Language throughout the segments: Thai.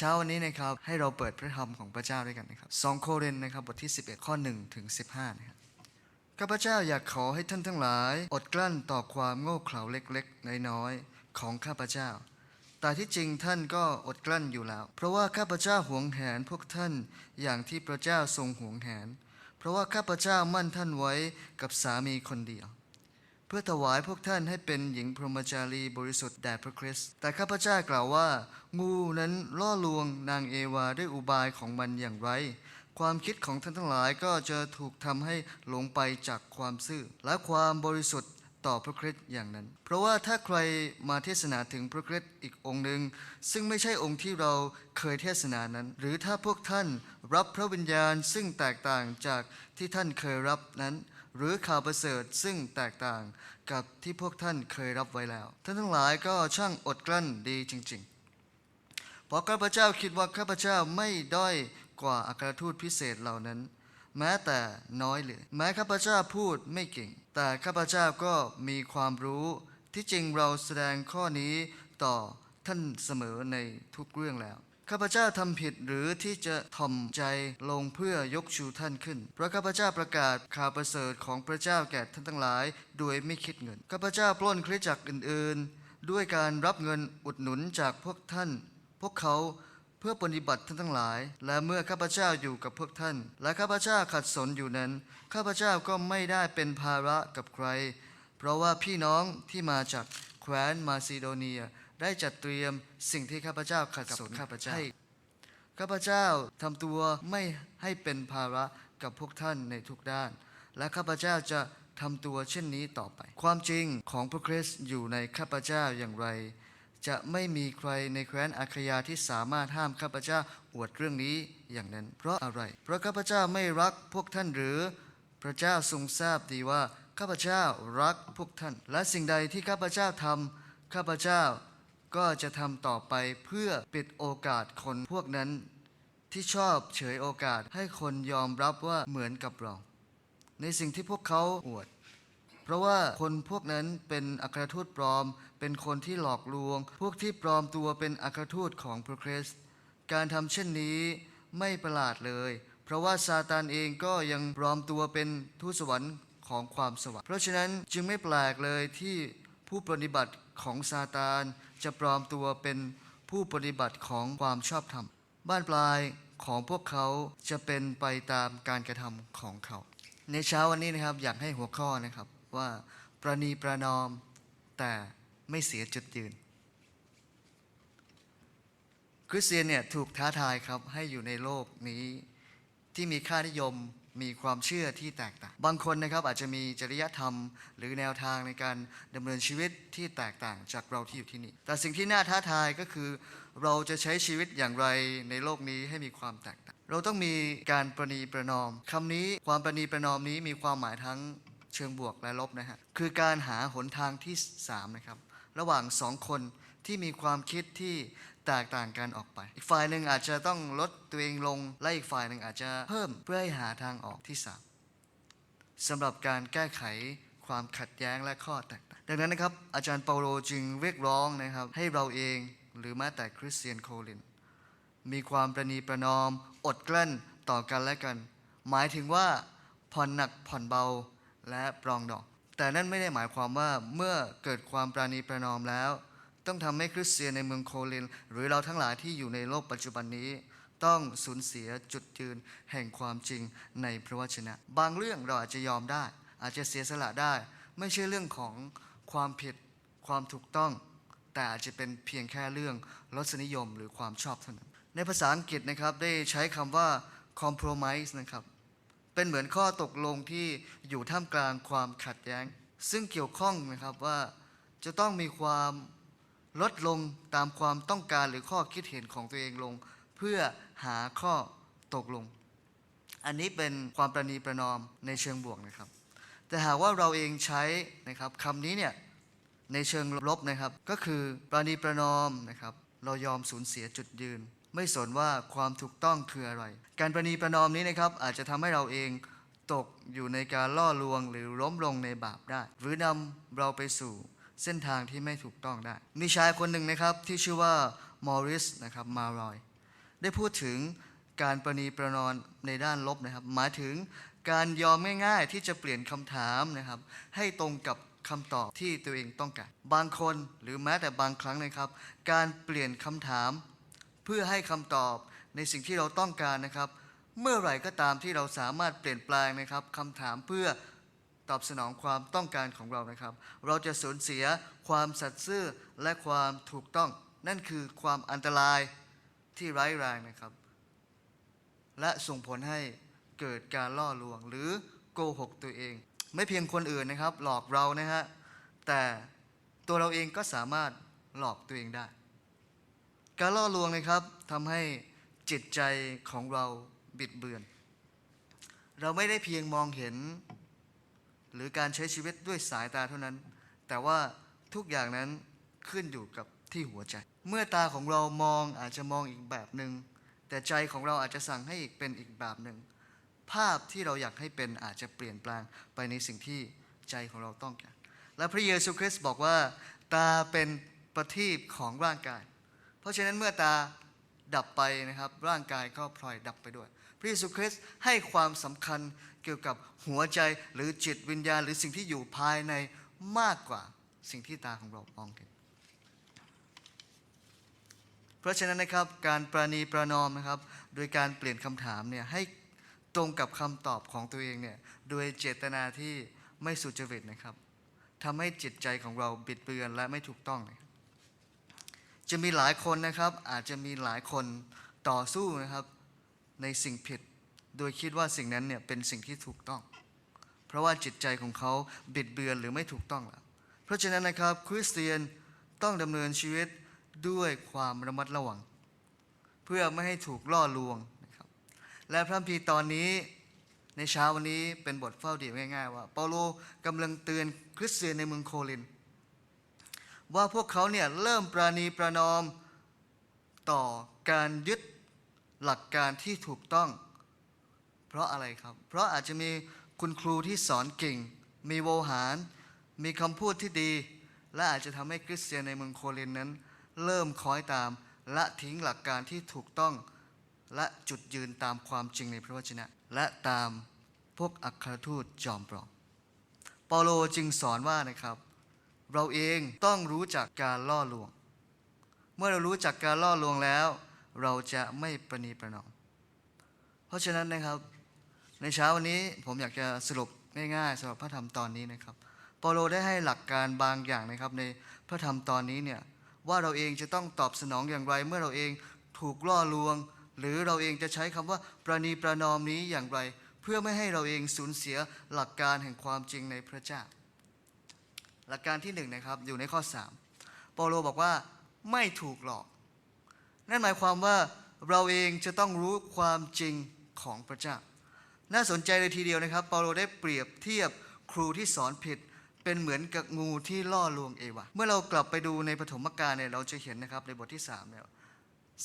เช้าวันนี้นะครับให้เราเปิดพระธรรมของพระเจ้าด้วยกันนะครับ2โครินธ์นะครับบทที่ 11 ข้อ1ถึง15นะครับข้าพเจ้าอยากขอให้ท่านทั้งหลาย อดกลั้นต่อความโง่เขลาเล็กๆ น้อยๆ ของข้าพเจ้า แต่ที่จริงท่านก็อดกลั้นอยู่แล้ว เพราะว่าข้าพเจ้าหวงแหนพวกท่านอย่างที่พระเจ้าทรงหวงแหน เพราะว่าข้าพเจ้ามั่นท่านไว้กับสามีคนเดียว เพื่อถวายพวกท่านให้เป็นหญิงพรหมจารีบริสุทธิ์แด่พระคริสต์แต่ข้าพเจ้ากล่าวว่า งูนั้นล่อลวงนางเอวาด้วยอุบายของมันอย่างไร ความคิดของท่านทั้งหลายก็จะถูกทำให้หลงไปจากความซื่อ และความบริสุทธิ์ต่อพระคริสต์อย่างนั้น เพราะว่าถ้าใครมาเทศนาถึงพระคริสต์อีกองค์หนึ่ง ซึ่งไม่ใช่องค์ที่เราเคยเทศนานั้น หรือถ้าพวกท่านรับพระวิญญาณซึ่งแตกต่างจากที่ท่านเคยรับนั้น หรือข่าวประเสริฐซึ่งแตกต่างกับที่พวกท่านเคยรับไว้แล้ว ท่านทั้งหลายก็ช่างอดกลั้นดีจริง ๆ เพราะข้าพเจ้าคิดว่าข้าพเจ้าไม่ด้อยกว่าอัครทูตพิเศษเหล่านั้น แม้แต่น้อยเลยแม้ข้าพเจ้าพูดไม่เก่ง แต่ข้าพเจ้าก็มีความรู้ที่จริงเราแสดงข้อนี้ต่อท่านเสมอในทุกเรื่องแล้ว ข้าพเจ้าทำผิดหรือที่จะถ่อมใจลงเพื่อยกชูท่านขึ้นเพราะข้าพเจ้าประกาศข่าวประเสริฐของพระเจ้าแก่ท่านทั้งหลาย โดยไม่คิดเงิน ข้าพเจ้าปล้นคริสจักรอื่น ๆ ด้วยการรับเงินอุดหนุนจากพวกท่าน พวกเขาเพื่อปฏิบัติท่านทั้งหลาย และเมื่อข้าพเจ้าอยู่กับพวกท่าน และข้าพเจ้าขัดสนอยู่นั้น ข้าพเจ้าก็ไม่ได้เป็นภาระกับใคร เพราะว่าพี่น้องที่มาจากแคว้นมาซิโดเนีย ได้จัดเตรียมสิ่งที่ข้าพเจ้าขัดสนข้าพเจ้าให้ข้าพเจ้าทำตัวไม่ให้เป็นภาระกับพวกท่านในทุกด้าน และข้าพเจ้าจะทำตัวเช่นนี้ต่อไป ความจริงของพระคริสต์อยู่ในข้าพเจ้าอย่างไร จะไม่มีใครในแคว้นอาคยาที่สามารถห้ามข้าพเจ้าอวดเรื่องนี้อย่างนั้น เพราะอะไร เพราะข้าพเจ้าไม่รักพวกท่านหรือ พระเจ้าทรงทราบดีว่าข้าพเจ้ารักพวกท่าน และสิ่งใดที่ข้าพเจ้าทำข้าพเจ้า ก็จะทำต่อไปเพื่อปิดโอกาสคนพวกนั้น ที่ชอบเฉยโอกาสให้คนยอมรับว่าเหมือนกับเรา ในสิ่งที่พวกเขาอวด เพราะว่าคนพวกนั้นเป็นอัครทูตปลอม เป็นคนที่หลอกลวง พวกที่ปลอมตัวเป็นอัครทูตของพระคริสต์การทำเช่นนี้ไม่ประหลาดเลย เพราะว่าซาตานเองก็ยังปลอมตัวเป็นทูตสวรรค์ของความสว่างเพราะฉะนั้นจึงไม่แปลกเลยที่ผู้ปฏิบัติของซาตาน จะปลอมตัวเป็นผู้ปฏิบัติของความชอบธรรม บ้านปลายของพวกเขาจะเป็นไปตามการกระทำของเขา ในเช้าวันนี้นะครับอยากให้หัวข้อนะครับว่าประนีประนอมแต่ไม่เสียจุดยืน คริสเตียนเนี่ยถูกท้าทายครับให้อยู่ในโลกนี้ที่มีค่านิยม มีความเชื่อที่แตกต่าง บางคนนะครับอาจจะมีจริยธรรม หรือแนวทางในการดำเนินชีวิตที่แตกต่างจากเราที่อยู่ที่นี่ แต่สิ่งที่น่าท้าทายก็คือ เราจะใช้ชีวิตอย่างไรในโลกนี้ให้มีความแตกต่าง เราต้องมีการประนีประนอมคำนี้ความประนีประนอมนี้มีความหมายทั้งเชิงบวกและลบนะฮะ คือการหาหนทางที่สามนะครับ ระหว่างสองคนที่มีความคิดที่ แตกต่างกันออกไป อีกฝ่ายหนึ่งอาจจะต้องลดตัวเองลง และอีกฝ่ายหนึ่งอาจจะเพิ่มเพื่อให้หาทางออกที่สามสำหรับการแก้ไขความขัดแย้งและข้อแตกต่าง ดังนั้นนะครับ อาจารย์เปาโลจึงเรียกร้องนะครับ ให้เราเองหรือแม้แต่คริสเตียนโคลิน มีความประนีประนอม อดกลั้นต่อกันและกัน หมายถึงว่าผ่อนหนักผ่อนเบาและปรองดอกแต่นั่นไม่ได้หมายความว่าเมื่อเกิดความประนีประนอมแล้ว ต้องทำให้คริสเตียนในเมืองโคลิน หรือเราทั้งหลายที่อยู่ในโลกปัจจุบันนี้ ต้องสูญเสียจุดยืนแห่งความจริงในพระวจนะ บางเรื่องเราอาจจะยอมได้ อาจจะเสียสละได้ ไม่ใช่เรื่องของความผิดความถูกต้อง แต่อาจจะเป็นเพียงแค่เรื่องรสนิยมหรือความชอบเท่านั้นในภาษาอังกฤษนะครับได้ใช้คำว่า compromise นะครับเป็นเหมือนข้อตกลงที่อยู่ท่ามกลางความขัดแย้ง ซึ่งเกี่ยวข้องนะครับว่าจะต้องมีความ ลดลงตามความต้องการหรือข้อคิดเห็นของตัวเองลง เพื่อหาข้อตกลง อันนี้เป็นความประนีประนอมในเชิงบวกนะครับ แต่หากว่าเราเองใช้นะครับคำนี้เนี่ยในเชิงลบนะครับ ก็คือประนีประนอมนะครับ เรายอมสูญเสียจุดยืน ไม่สนว่าความถูกต้องคืออะไร การประนีประนอมนี้นะครับ อาจจะทำให้เราเองตกอยู่ในการล่อลวงหรือล้มลงในบาปได้ หรือนำเราไปสู่ เส้นทางที่ไม่ถูกต้องได้ มีชายคนหนึ่งนะครับที่ชื่อว่ามอริสนะครับมารอย ได้พูดถึงการประนีประนอมในด้านลบนะครับ หมายถึงการยอมง่ายๆที่จะเปลี่ยนคำถามนะครับ ให้ตรงกับคำตอบที่ตัวเองต้องการ บางคนหรือแม้แต่บางครั้งนะครับ การเปลี่ยนคำถาม เพื่อให้คำตอบในสิ่งที่เราต้องการนะครับ เมื่อไหร่ก็ตามที่เราสามารถเปลี่ยนแปลงนะครับคำถามเพื่อ ตอบสนองความต้องการของเรานะครับ เราจะสูญเสียความสัตย์ซื่อและความถูกต้อง นั่นคือความอันตรายที่ร้ายแรงนะครับ และส่งผลให้เกิดการล่อลวงหรือโกหกตัวเอง ไม่เพียงคนอื่นนะครับ หลอกเรานะฮะแต่ตัวเราเองก็สามารถหลอกตัวเองได้ การล่อลวงนะครับทำให้จิตใจของเราบิดเบือน เราไม่ได้เพียงมองเห็น หรือการใช้ชีวิตด้วยสายตาเท่านั้น แต่ว่าทุกอย่างนั้นขึ้นอยู่กับที่หัวใจ เมื่อตาของเรามองอาจจะมองอีกแบบหนึ่งแต่ใจของเราอาจจะสั่งให้อีกเป็นอีกแบบหนึ่งภาพที่เราอยากให้เป็นอาจจะเปลี่ยนแปลงไปในสิ่งที่ใจของเราต้องการ และพระเยซูคริสต์บอกว่า ตาเป็นประทีปของร่างกาย เพราะฉะนั้นเมื่อตาดับไปนะครับร่างกายก็พลอยดับไปด้วย พระเยซูคริสต์ให้ความสำคัญ กี่ยวกับหัวใจหรือจิตวิญญาณ หรือสิ่งที่อยู่ภายในมากกว่าสิ่งที่ตาของเรามองเห็น เพราะฉะนั้นนะครับการประนีประนอมนะครับ โดยการเปลี่ยนคำถามเนี่ยให้ตรงกับคำตอบของตัวเองเนี่ยโดยเจตนาที่ไม่สุจริตนะครับทำให้จิตใจของเราบิดเบือนและไม่ถูกต้องนะครับจะมีหลายคนนะครับอาจจะมีหลายคนต่อสู้นะครับในสิ่งผิด โดยคิดว่าสิ่งนั้นเนี่ยเป็นสิ่งที่ถูกต้อง เพราะว่าจิตใจของเขาบิดเบือนหรือไม่ถูกต้องแล้วเพราะฉะนั้นนะครับคริสเตียนต้องดำเนินชีวิตด้วยความระมัดระวัง เพื่อไม่ให้ถูกล่อลวงนะครับและพระคัมภีร์ตอนนี้ในเช้าวันนี้เป็นบทเฝ้าดีง่ายๆว่าเปาโลกำลังเตือนคริสเตียนในเมืองโคลิน ว่าพวกเขาเนี่ยเริ่มปราณีประนอมต่อการยึดหลักการที่ถูกต้อง เพราะอะไรครับ เพราะอาจจะมีคุณครูที่สอนเก่ง มีโวหาร มีคำพูดที่ดี และอาจจะทำให้คริสเตียนในเมืองโคลินนั้น เริ่มคอยตามและทิ้งหลักการที่ถูกต้องและจุดยืนตามความจริงในพระวจนะ และตามพวกอัครทูตจอมปลอมเปาโลจึงสอนว่านะครับ เราเองต้องรู้จักการล่อลวง เมื่อเรารู้จักการล่อลวงแล้ว เราจะไม่ประนีประนอมเพราะฉะนั้นนะครับ ในเช้าวันนี้ผมอยากจะสรุปง่ายๆสำหรับพระธรรมตอนนี้นะครับเปาโลได้ให้หลักการบางอย่างนะครับในพระธรรมตอนนี้เนี่ยว่าเราเองจะต้องตอบสนองอย่างไร เมื่อเราเองถูกล่อลวง หรือเราเองจะใช้คำว่าประนีประนอมนี้อย่างไร เพื่อไม่ให้เราเองสูญเสียหลักการแห่งความจริงในพระเจ้า หลักการที่หนึ่งนะครับอยู่ในข้อ 3 เปาโลบอกว่าไม่ถูกหลอก นั่นหมายความว่าเราเองจะต้องรู้ความจริงของพระเจ้า น่าสนใจเลยทีเดียวนะครับเปาโลได้เปรียบเทียบครูที่สอนผิดเป็นเหมือนกับงูที่ล่อลวงเอวาเมื่อเรากลับไปดูในปฐมกาลเนี่ยเราจะเห็นนะครับในบทที่3เนี่ย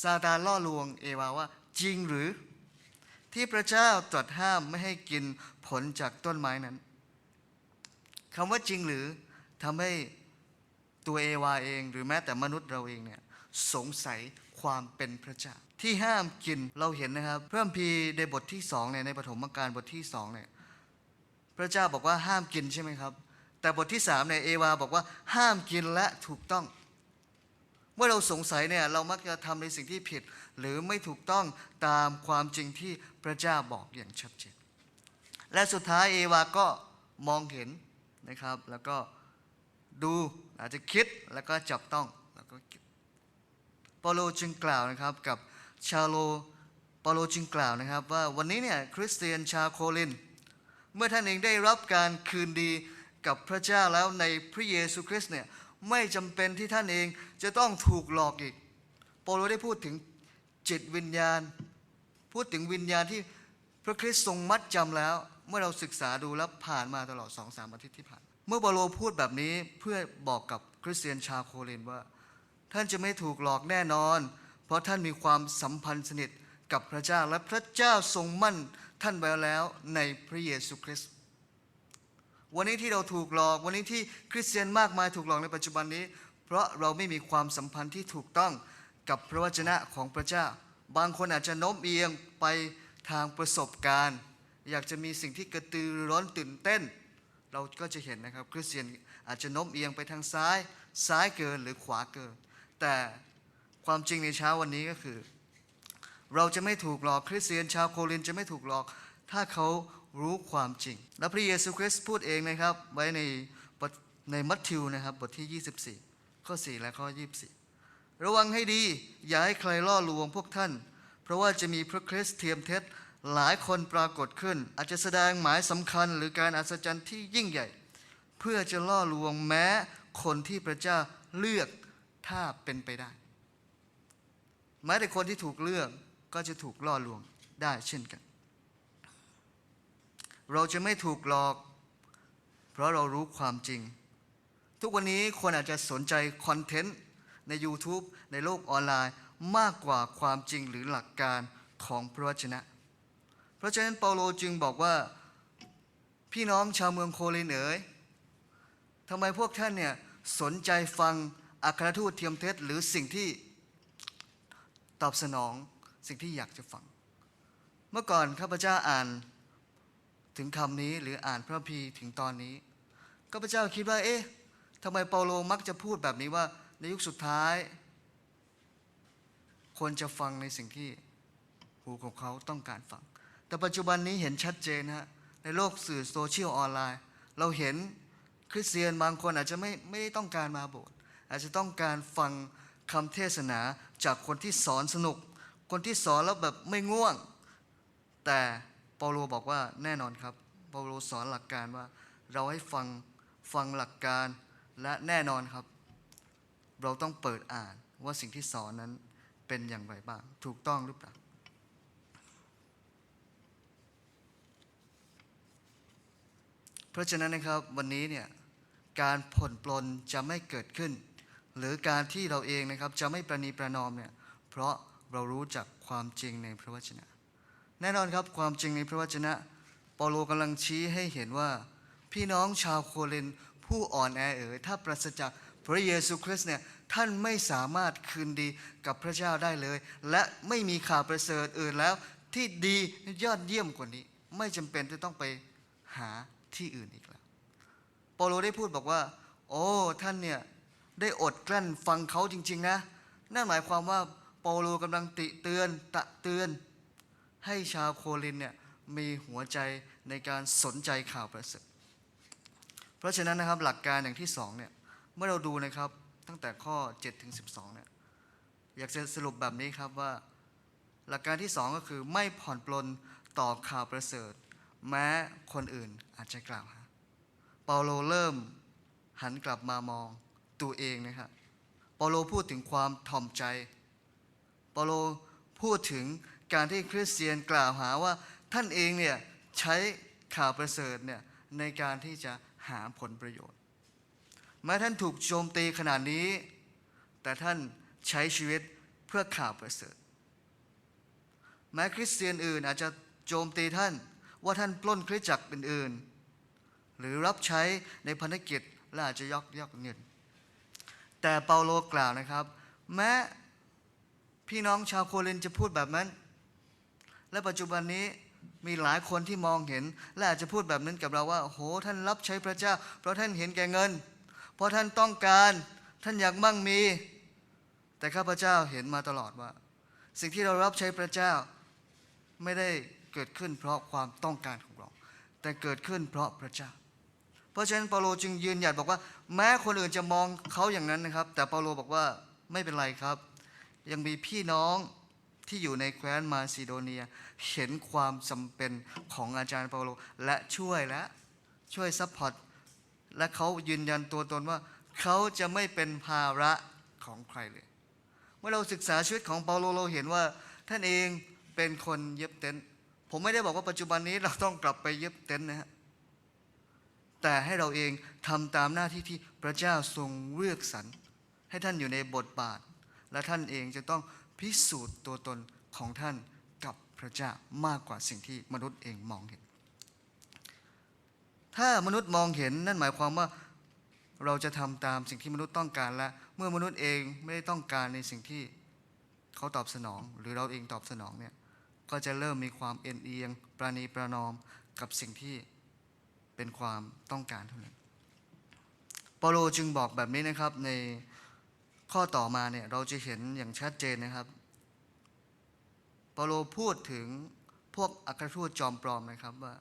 ซาตานล่อลวงเอวาว่าจริงหรือที่พระเจ้าตรัสห้ามไม่ให้กินผลจากต้นไม้นั้นคำว่าจริงหรือทำให้ตัวเอวาเอง หรือแม้แต่มนุษย์เราเองเนี่ยสงสัย ความเป็นพระเจ้า ที่ห้ามกินเราเห็นนะครับพระคัมภีร์ในบทที่สองเนี่ยในปฐมกาลบทที่สองเนี่ยพระเจ้าบอกว่าห้ามกินใช่ไหมครับ แต่บทที่สามเนี่ยเอวาบอกว่าห้ามกินและถูกต้อง เมื่อเราสงสัยเนี่ยเรามักจะทำในสิ่งที่ผิด หรือไม่ถูกต้องตามความจริงที่พระเจ้าบอกอย่างชัดเจนและสุดท้ายเอวาก็มองเห็นนะครับ แล้วก็ดูอาจจะคิดแล้วก็จับต้อง เปาโลจึงกล่าวนะครับกับชาโลเปาโลจึงกล่าวนะครับว่าวันนี้เนี่ยคริสเตียนชาวโคลิน เมื่อท่านเองได้รับการคืนดีกับพระเจ้าแล้วในพระเยซูคริสต์เนี่ยไม่จำเป็นที่ท่านเองจะต้องถูกหลอกอีกเปาโลได้พูดถึงจิตวิญญาณ พูดถึงวิญญาณที่พระคริสต์ทรงมัดจำแล้ว เมื่อเราศึกษาดูแล้วผ่านมาตลอดสองสามอาทิตย์ที่ผ่าน เมื่อเปาโลพูดแบบนี้เพื่อบอกกับคริสเตียนชาวโคลินว่า ท่านจะไม่ถูกหลอกแน่นอน เพราะท่านมีความสัมพันธ์สนิทกับพระเจ้าและพระเจ้าทรงมั่นท่านไว้แล้วในพระเยซูคริสต์วันนี้ที่เราถูกหลอกวันนี้ที่คริสเตียนมากมายถูกหลอกในปัจจุบันนี้ เพราะเราไม่มีความสัมพันธ์ที่ถูกต้องกับพระวจนะของพระเจ้า บางคนอาจจะโน้มเอียงไปทางประสบการณ์ อยากจะมีสิ่งที่กระตือรือนตื่นเต้น เราก็จะเห็นนะครับคริสเตียนอาจจะโน้มเอียงไปทางซ้าย ซ้ายเกินหรือขวาเกิน แต่ความจริงในเช้าวันนี้ก็คือ เราจะไม่ถูกหลอกคริสเตียนชาวโครินจะไม่ถูกหลอก ถ้าเขารู้ความจริง และพระเยซูคริสต์พูดเองนะครับ ไว้ในในมัทธิวนะครับบทที่ 24 ข้อ 4 และข้อ 24 ระวังให้ดี อย่าให้ใครล่อลวงพวกท่าน เพราะว่าจะมีพระคริสต์เทียมเท็จหลายคนปรากฏขึ้น อาจจะแสดงหมายสำคัญหรือการอัศจรรย์ที่ยิ่งใหญ่ เพื่อจะล่อลวงแม้คนที่พระเจ้าเลือก ถ้าเป็นไปได้แม้แต่คนที่ถูกเลือกก็จะถูกล่อลวงได้เช่นกัน เราจะไม่ถูกหลอก เพราะเรารู้ความจริง ทุกวันนี้คนอาจจะสนใจคอนเทนต์ใน YouTube ในโลกออนไลน์มากกว่าความจริงหรือหลักการของพระวจนะ เพราะฉะนั้นเปาโลจึงบอกว่าพี่น้องชาวเมืองโคลินเอ๋ยทำไมพวกท่านเนี่ยสนใจฟัง อัครทูตเทียมเท็จหรือสิ่งที่ตอบสนองสิ่งที่อยากจะฟัง เมื่อก่อนข้าพเจ้าอ่านถึงคำนี้หรืออ่านพระพีถึงตอนนี้ข้าพเจ้าคิดว่า เอ๊ะทำไมเปาโลมักจะพูดแบบนี้ว่าในยุคสุดท้ายควรจะฟังในสิ่งที่หูของเขาต้องการฟัง แต่ปัจจุบันนี้เห็นชัดเจนฮะในโลกสื่อโซเชียลออนไลน์ เราเห็นคริสเตียนบางคนอาจจะไม่ไม่ได้ต้องการมาโบสถ์ อาจจะต้องการฟังคำเทศนาจากคนที่สอนสนุก คนที่สอนแล้วแบบไม่ง่วง แต่เปาโลบอกว่าแน่นอนครับเปาโลสอนหลักการว่า เราให้ฟังฟังหลักการและแน่นอนครับ เราต้องเปิดอ่านว่าสิ่งที่สอนนั้นเป็นอย่างไรบ้าง ถูกต้องหรือเปล่าเพราะฉะนั้นนะครับวันนี้เนี่ยการผ่อนปลนจะไม่เกิดขึ้น หรือการที่เราเองนะครับจะไม่ประนีประนอมเนี่ยเพราะเรารู้จักความจริงในพระวจนะ แน่นอนครับความจริงในพระวจนะ เปาโลกำลังชี้ให้เห็นว่า พี่น้องชาวโครินผู้อ่อนแอเอ๋ยถ้าปราศจากพระเยซูคริสต์เนี่ยท่านไม่สามารถคืนดีกับพระเจ้าได้เลย และไม่มีข่าวประเสริฐอื่นแล้วที่ดียอดเยี่ยมกว่านี้ ไม่จำเป็นที่ต้องไปหาที่อื่นอีกแล้วเปาโลได้พูดบอกว่า โอ้ท่านเนี่ย ได้อดกลั้นฟังเขาจริง ๆ นะ นั่นหมายความว่าเปาโลกำลังติเตือนตะเตือน ให้ชาวโครินเนี่ยมีหัวใจในการสนใจข่าวประเสริฐเพราะฉะนั้นนะครับหลักการอย่างที่สองเนี่ยเมื่อเราดูนะครับตั้งแต่ข้อ7ถึง12เนี่ยอยากจะสรุปแบบนี้ครับว่า หลักการที่สองก็คือไม่ผ่อนปลนต่อข่าวประเสริฐ แม้คนอื่นอาจจะกล่าวหาเปาโลเริ่มหันกลับมามอง ตัวเองนะครับเปาโลพูดถึงความถ่อมใจเปาโลพูดถึงการที่คริสเตียนกล่าวหาว่าท่านเองเนี่ยใช้ข่าวประเสริฐเนี่ยในการที่จะหาผลประโยชน์ แม้ท่านถูกโจมตีขนาดนี้ แต่ท่านใช้ชีวิตเพื่อข่าวประเสริฐ แม้คริสเตียนอื่นอาจจะโจมตีท่านว่าท่านปล้นคริสตจักรอื่นๆหรือรับใช้ในพันธกิจและอาจจะยอกยอกเงิน แต่เปาโลกล่าวนะครับ แม้พี่น้องชาวโครินจะพูดแบบนั้น และปัจจุบันนี้มีหลายคนที่มองเห็น และอาจจะพูดแบบนั้นกับเราว่าโหท่านรับใช้พระเจ้า เพราะท่านเห็นแก่เงิน เพราะท่านต้องการท่านอยากมั่งมี แต่ข้าพเจ้าเห็นมาตลอดว่า สิ่งที่เรารับใช้พระเจ้าไม่ได้เกิดขึ้นเพราะความต้องการของเรา แต่เกิดขึ้นเพราะพระเจ้า เพราะฉะนั้นเปาโลจึงยืนหยัดบอกว่า แม้คนอื่นจะมองเขาอย่างนั้นนะครับ แต่เปาโลบอกว่าไม่เป็นไรครับ ยังมีพี่น้องที่อยู่ในแคว้นมาซิโดเนีย เห็นความจำเป็นของอาจารย์เปาโลและช่วยและช่วยซัพพอร์ตและเขายืนยันตัวตนว่า เขาจะไม่เป็นภาระของใครเลย เมื่อเราศึกษาชีวิตของเปาโลเราเห็นว่า ท่านเองเป็นคนเย็บเต็นท์ผมไม่ได้บอกว่าปัจจุบันนี้เราต้องกลับไปเย็บเต็นท์นะฮะ แต่ให้เราเองทำตามหน้าที่ที่พระเจ้าทรงเลือกสรรให้ท่านอยู่ในบทบาท และท่านเองจะต้องพิสูจน์ตัวตนของท่านกับพระเจ้ามากกว่าสิ่งที่มนุษย์เองมองเห็น ถ้ามนุษย์มองเห็นนั่นหมายความว่าเราจะทำตามสิ่งที่มนุษย์ต้องการและเมื่อมนุษย์เองไม่ได้ต้องการในสิ่งที่เขาเขาตอบสนอง หรือเราเองตอบสนองเนี่ยก็จะเริ่มมีความเอ็นเอียง ประนีประนอมกับสิ่งที่ เป็นความต้องการเท่านั้นเปาโลจึงบอกแบบนี้นะครับในข้อต่อมาเนี่ยเราจะเห็นอย่างชัดเจนนะครับเปาโลพูดถึงพวกอัครทูตจอมปลอมนะครับว่า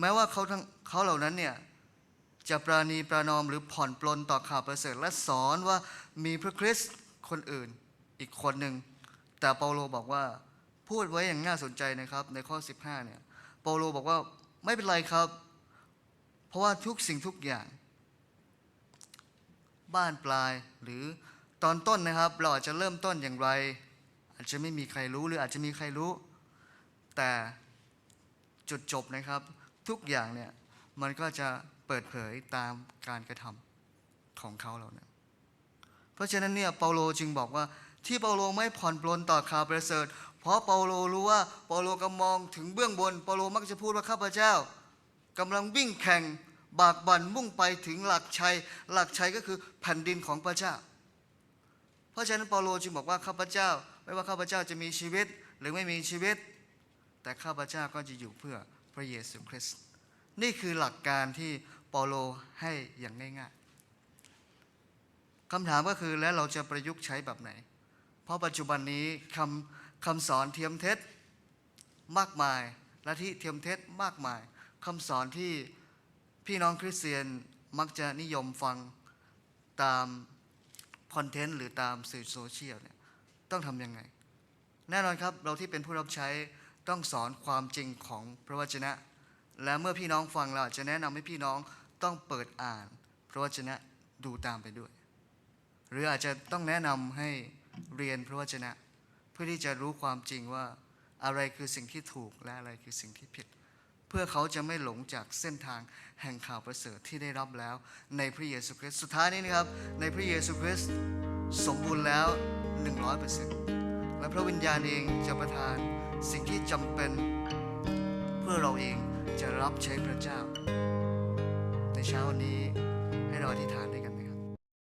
แม้ว่าเขาทั้งเขาเหล่านั้นเนี่ยจะปราณีประนอมหรือผ่อนปลนต่อข่าวประเสริฐและสอนว่ามีพระคริสต์คนอื่นอีกคนหนึ่ง แต่เปาโลบอกว่าพูดไว้อย่างน่าสนใจนะครับ ในข้อ 15เนี่ยเปาโลบอกว่าไม่เป็นไรครับ เพราะว่าทุกสิ่งทุกอย่าง บ้านปลายหรือตอนต้นนะครับ เราอาจจะเริ่มต้นอย่างไร อาจจะไม่มีใครรู้หรืออาจจะมีใครรู้ แต่จุดจบนะครับ ทุกอย่างเนี่ยมันก็จะเปิดเผยตามการกระทำของเขาเราเนี่ยเพราะฉะนั้นเนี่ยเปาโลจึงบอกว่าที่เปาโลไม่ผ่อนปลนต่อข่าวประเสริฐ เพราะเปาโลรู้ว่าเปาโลกำมองถึงเบื้องบนเปาโลมักจะพูดว่าข้าพเจ้า กำลังวิ่งแข่งบากบั่นมุ่งไปถึงหลักชัย หลักชัยก็คือแผ่นดินของพระเจ้า เพราะฉะนั้นเปาโลจึงบอกว่าข้าพเจ้า ไม่ว่าข้าพเจ้าจะมีชีวิตหรือไม่มีชีวิต แต่ข้าพเจ้าก็จะอยู่เพื่อพระเยซูคริสต์นี่คือหลักการที่เปาโลให้อย่างง่ายๆคำถามก็คือแล้วเราจะประยุกต์ใช้แบบไหน เพราะปัจจุบันนี้คำคำสอนเทียมเท็จมากมายและที่เทียมเท็จมากมาย คำสอนที่พี่น้องคริสเตียนมักจะนิยมฟังตามคอนเทนต์หรือตามสื่อโซเชียลเนี่ยต้องทำยังไง แน่นอนครับเราที่เป็นผู้รับใช้ต้องสอนความจริงของพระวจนะ และเมื่อพี่น้องฟังเราจะแนะนำให้พี่น้องต้องเปิดอ่าน พระวจนะดูตามไปด้วย หรืออาจจะต้องแนะนำให้เรียนพระวจนะ เพื่อที่จะรู้ความจริงว่าอะไรคือสิ่งที่ถูกและอะไรคือสิ่งที่ผิด เพื่อเขาจะไม่หลงจากเส้นทางแห่งข่าวประเสริฐที่ได้รับแล้วในพระเยซูคริสต์สุดท้ายนี้นะครับ ในพระเยซูคริสต์สมบูรณ์แล้ว 100%และพระวิญญาณเองจะประทานสิ่งที่จำเป็นเพื่อเราเองจะรับใช้พระเจ้า ในเช้าวันนี้ให้เราอธิษฐาน